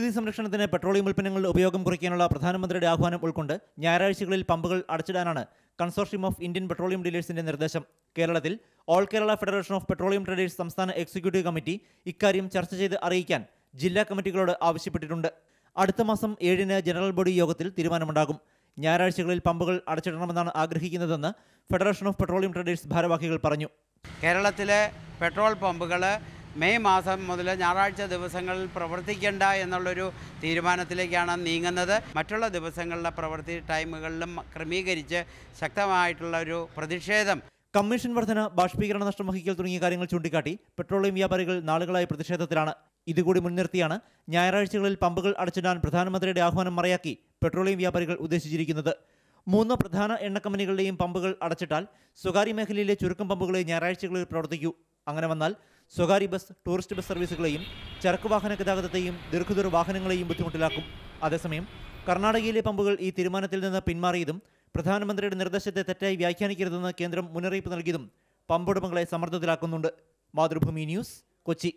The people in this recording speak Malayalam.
പരിസ്ഥിതി സംരക്ഷണത്തിന് പെട്രോളിയം ഉൽപ്പന്നങ്ങളുടെ ഉപയോഗം കുറയ്ക്കാനുള്ള പ്രധാനമന്ത്രിയുടെ ആഹ്വാനം ഉൾക്കൊണ്ട് ഞായറാഴ്ചകളിൽ പമ്പുകൾ അടച്ചിടാനാണ് കൺസോർഷ്യം ഓഫ് ഇന്ത്യൻ പെട്രോളിയം ഡീലേഴ്സിന്റെ നിർദ്ദേശം. കേരളത്തിൽ all Kerala federation of petroleum traders സംസ്ഥാന എക്സിക്യൂട്ടീവ് കമ്മിറ്റി ഇക്കാര്യം ചർച്ച ചെയ്ത് അറിയിക്കാൻ ജില്ലാ കമ്മിറ്റികളോട് ആവശ്യപ്പെട്ടിട്ടുണ്ട്. അടുത്ത മാസം ഏഴിന് ജനറൽ ബോഡി യോഗത്തിൽ തീരുമാനമുണ്ടാകും. ഞായറാഴ്ചകളിൽ പമ്പുകൾ അടച്ചിടണമെന്നാണ് ആഗ്രഹിക്കുന്നതെന്ന് ഫെഡറേഷൻ ഓഫ് പെട്രോളിയം ട്രേഡേഴ്സ് ഭാരവാഹികൾ പറഞ്ഞു. കേരളത്തിലെ പെട്രോൾ പമ്പുകൾ മെയ് മാസം മുതൽ ഞായറാഴ്ച ദിവസങ്ങളിൽ പ്രവർത്തിക്കേണ്ട എന്നുള്ളൊരു തീരുമാനത്തിലേക്കാണ് നീങ്ങുന്നത്. മറ്റുള്ള ദിവസങ്ങളിലെ പ്രവൃത്തി ടൈമുകളിലും ക്രമീകരിച്ച് ശക്തമായിട്ടുള്ള ഒരു പ്രതിഷേധം. കമ്മീഷൻ വർധന ബാഷ്പീകരണ നഷ്ടം വഹിക്കൽ തുടങ്ങിയ കാര്യങ്ങൾ ചൂണ്ടിക്കാട്ടി പെട്രോളിയം വ്യാപാരികൾ നാളുകളായി പ്രതിഷേധത്തിലാണ്. ഇതുകൂടി മുൻനിർത്തിയാണ് ഞായറാഴ്ചകളിൽ പമ്പുകൾ അടച്ചിടാൻ പ്രധാനമന്ത്രിയുടെ ആഹ്വാനം മറയാക്കി പെട്രോളിയം വ്യാപാരികൾ ഉദ്ദേശിച്ചിരിക്കുന്നത്. മൂന്ന് പ്രധാന എണ്ണ കമ്പനികളുടെയും പമ്പുകൾ അടച്ചിട്ടാൽ സ്വകാര്യ മേഖലയിലെ ചുരുക്കം പമ്പുകളെ ഞായറാഴ്ചകളിൽ പ്രവർത്തിക്കൂ. അങ്ങനെ വന്നാൽ സ്വകാര്യ ബസ് ടൂറിസ്റ്റ് ബസ് സർവീസുകളെയും ചരക്ക് വാഹന ഗതാഗതത്തെയും ദീർഘദൂര വാഹനങ്ങളെയും ബുദ്ധിമുട്ടിലാക്കും. അതേസമയം കർണാടകയിലെ പമ്പുകൾ ഈ തീരുമാനത്തിൽ നിന്ന് പിന്മാറിയതും പ്രധാനമന്ത്രിയുടെ നിർദ്ദേശത്തെ തെറ്റായി വ്യാഖ്യാനിക്കരുതെന്ന് കേന്ദ്രം മുന്നറിയിപ്പ് നൽകിയതും പമ്പുടമകളെ സമ്മർദ്ദത്തിലാക്കുന്നുണ്ട്. മാതൃഭൂമി ന്യൂസ് കൊച്ചി.